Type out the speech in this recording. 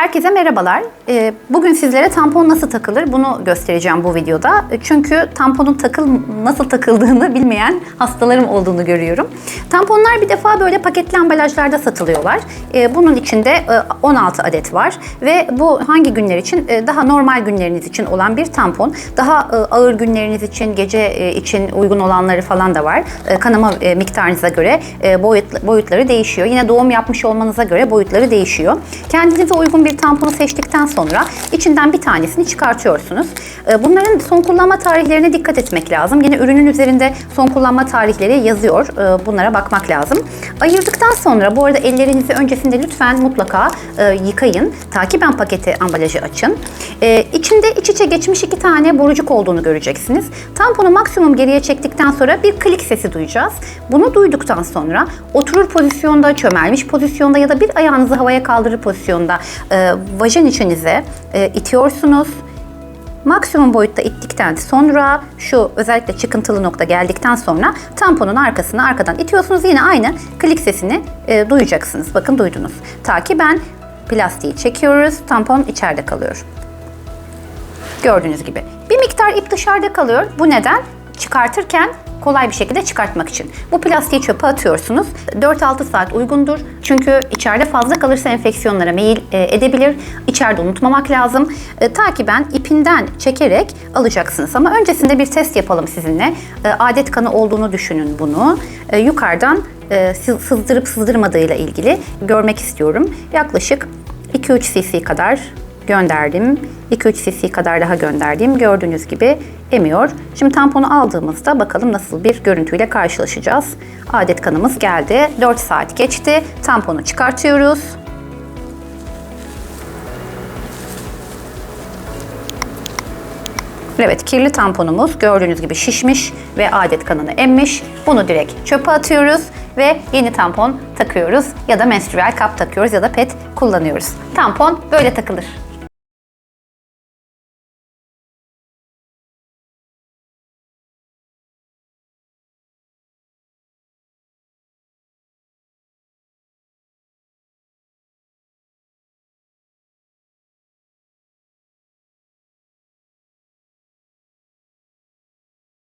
Herkese merhabalar. Ee, Bugün sizlere tampon nasıl takılır bunu göstereceğim bu videoda. Çünkü tamponun takıl nasıl takıldığını bilmeyen hastalarım olduğunu görüyorum. Tamponlar bir defa böyle paketli ambalajlarda satılıyorlar. Ee, Bunun içinde e, 16 adet var ve bu hangi günler için? E, Daha normal günleriniz için olan bir tampon. Daha e, ağır günleriniz için, gece e, için uygun olanları falan da var. E, Kanama e, miktarınıza göre e, boyut, boyutları değişiyor. Yine doğum yapmış olmanıza göre boyutları değişiyor. Kendinize uygun bir tamponu seçtikten sonra içinden bir tanesini çıkartıyorsunuz. E, Bunların son kullanma tarihlerine dikkat etmek lazım. Yine ürünün üzerinde son kullanma tarihleri yazıyor. E, Bunlara bakmak lazım. Ayırdıktan sonra bu arada ellerinizi öncesinde lütfen mutlaka e, yıkayın. Takiben paketi ambalajı açın. E, içinde iç içe geçmiş iki tane borucuk olduğunu göreceksiniz. Tamponu maksimum geriye çektikten sonra bir klik sesi duyacağız. Bunu duyduktan sonra oturur pozisyonda, çömelmiş pozisyonda ya da bir ayağınızı havaya kaldırır pozisyonda e, vajin içinize e, itiyorsunuz. Maksimum boyutta ittikten sonra şu özellikle çıkıntılı nokta geldikten sonra tamponun arkasını arkadan itiyorsunuz. Yine aynı klik sesini e, duyacaksınız. Bakın duydunuz. Ta ki ben plastiği çekiyoruz. Tampon içeride kalıyor. Gördüğünüz gibi. Bir miktar ip dışarıda kalıyor. Bu neden? Çıkartırken kolay bir şekilde çıkartmak için. Bu plastiği çöpe atıyorsunuz. 4-6 saat uygundur. Çünkü içeride fazla kalırsa enfeksiyonlara meyil e, edebilir. İçeride unutmamak lazım. E, takiben ipinden çekerek alacaksınız. Ama öncesinde bir test yapalım sizinle. E, adet kanı olduğunu düşünün bunu. E, yukarıdan e, sı- sızdırıp sızdırmadığıyla ilgili görmek istiyorum. Yaklaşık 2-3 cc kadar gönderdim. 2-3 cc kadar daha gönderdim. Gördüğünüz gibi emiyor. Şimdi tamponu aldığımızda bakalım nasıl bir görüntüyle karşılaşacağız. Adet kanımız geldi. 4 saat geçti. Tamponu çıkartıyoruz. Evet kirli tamponumuz gördüğünüz gibi şişmiş ve adet kanını emmiş. Bunu direkt çöpe atıyoruz ve yeni tampon takıyoruz ya da menstrual kap takıyoruz ya da pet kullanıyoruz. Tampon böyle takılır.